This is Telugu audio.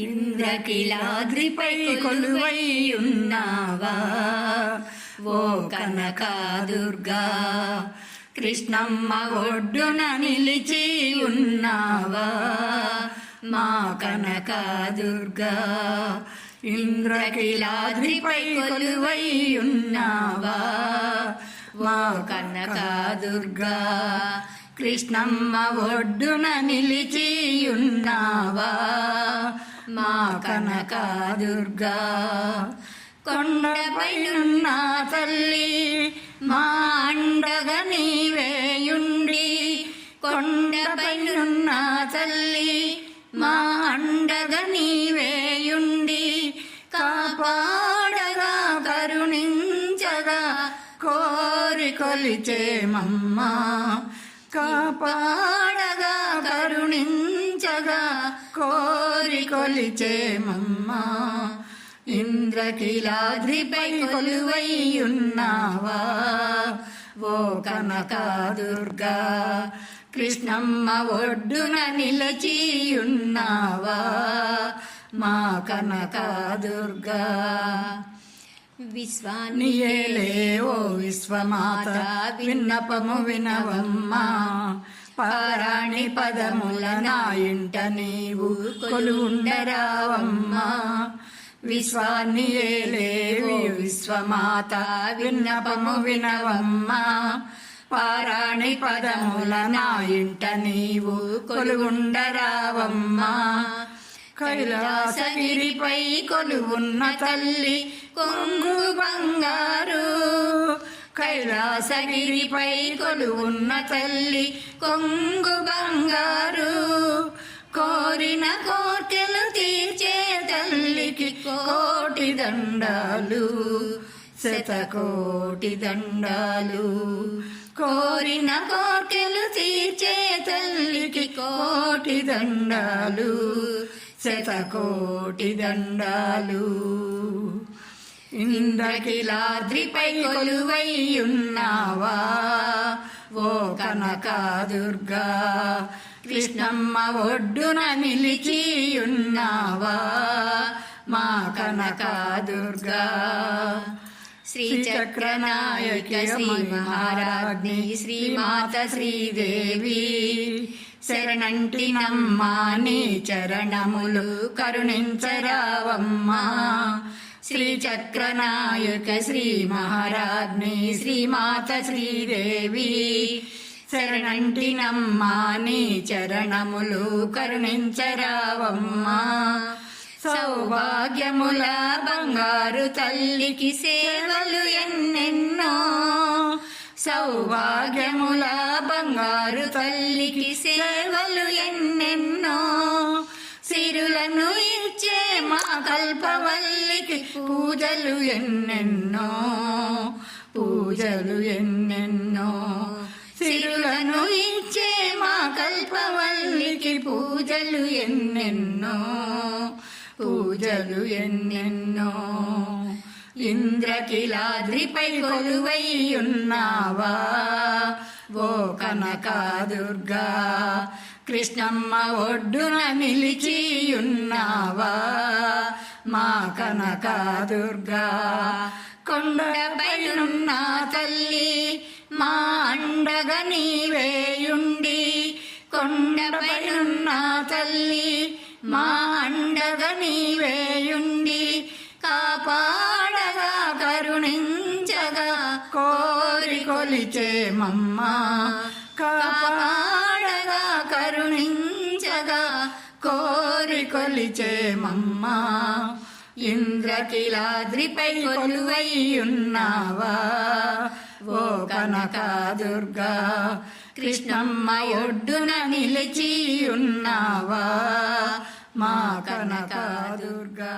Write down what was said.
ఇంద్రకిలాద్రిపై కొలువై ఉన్నావా ఓ కనకాదుర్గా కృష్ణమ్మ ఒడ్డున నిలిచి ఉన్నావా మా కనకాదుర్గా ఇంద్రకిలాద్రిపై కొలువై ఉన్నావా మా కనకాదుర్గా కృష్ణమ్మ ఒడ్డున నిలిచి ఉన్నావా మా కనకాదుర్గా కొండపైనున్న తల్లి మా అండగా నీవేయుండి కొండపైనున్న తల్లి మా అండగా నీ కొలిచేమమ్మా కాపాడగా కరుణించగా కోరి కొలిచేమమ్మా ఇంద్రకిలాద్రిపై కొలువై ఉన్నావా ఓ కనకాదుర్గా కృష్ణమ్మ ఒడ్డున నిలచి ఉన్నావా మా కనకాదుర్గా విశ్వాన్ని నీయేలే ఓ విశ్వమాత విన్నపము వినవమ్మా. పారాణి పదముల నా ఇంట నీవు కొలుండరావమ్మా విశ్వాన్ని ఏలేవి విశ్వమాత విన్నపము వినవమ్మా. పారాణి పదముల నా ఇంట నీవు కొలుగుండరావమ్మా కైలాసగిరిపై కొలువున్న తల్లి కొంగు బంగారు కైలాసగిరిపై కొలువున్న తల్లి కొంగు బంగారు కోరిన కోర్కెలు తీర్చే తల్లికి కోటి దండాలు శతకోటి దండాలు. కోరిన కోర్కెలు తీర్చే తల్లికి కోటి దండాలు శతకోటి దండాలు. ఇంద్రకిలాద్రిపై కొలువై ఉన్నావా ఓ కనకాదుర్గా కృష్ణమ్మ ఒడ్డున నిలిచి ఉన్నావా మా కనకాదుర్గా శ్రీచక్రనాయక శ్రీ మహారాజ్ఞి శ్రీమాత శ్రీదేవి శరణంటి నమ్మా నీ చరణములు కరుణించరావమ్మా. శ్రీచక్రనాయక శ్రీ మహారాజ్ని శ్రీమాత శ్రీదేవి శరణంటి నమ్మా నీ చరణములు కరుణించరావమ్మా సౌభాగ్యముల బంగారు తల్లికి సేవలు ఎన్నెన్నో। సౌభాగ్యముల బంగారు తల్లికి సేవలు ఎన్నెన్నో। సిరులను కల్పవల్లికి పూజలు ఎన్నెన్నో పూజలు ఎన్నెన్నో. సిరులను ఇచ్చే మా కల్పవల్లికి పూజలు ఎన్నెన్నో పూజలు ఎన్నెన్నో. ఇంద్రకిలాద్రిపై కొలువై ఉన్నావా? ఓ కనకా దుర్గా కృష్ణమ్మ ఒడ్డున నిలిచి ఉన్నావా మా కనకాదుర్గా కొండపైనున్న తల్లి మా అండగా నీవేయుండి కొండపైనున్న తల్లి మా అండగా నీవేయుండి కాపాడగా కరుణించగా కోరి కొలిచేమమ్మా కాపా కరుణించగా కోరి కొలిచేమమ్మా ఇంద్రకిలాద్రిపై కొలువై ఉన్నావా ఓ కనకాదుర్గా కృష్ణమ్మ ఒడ్డున నిలిచి ఉన్నావా మా కనకాదుర్గా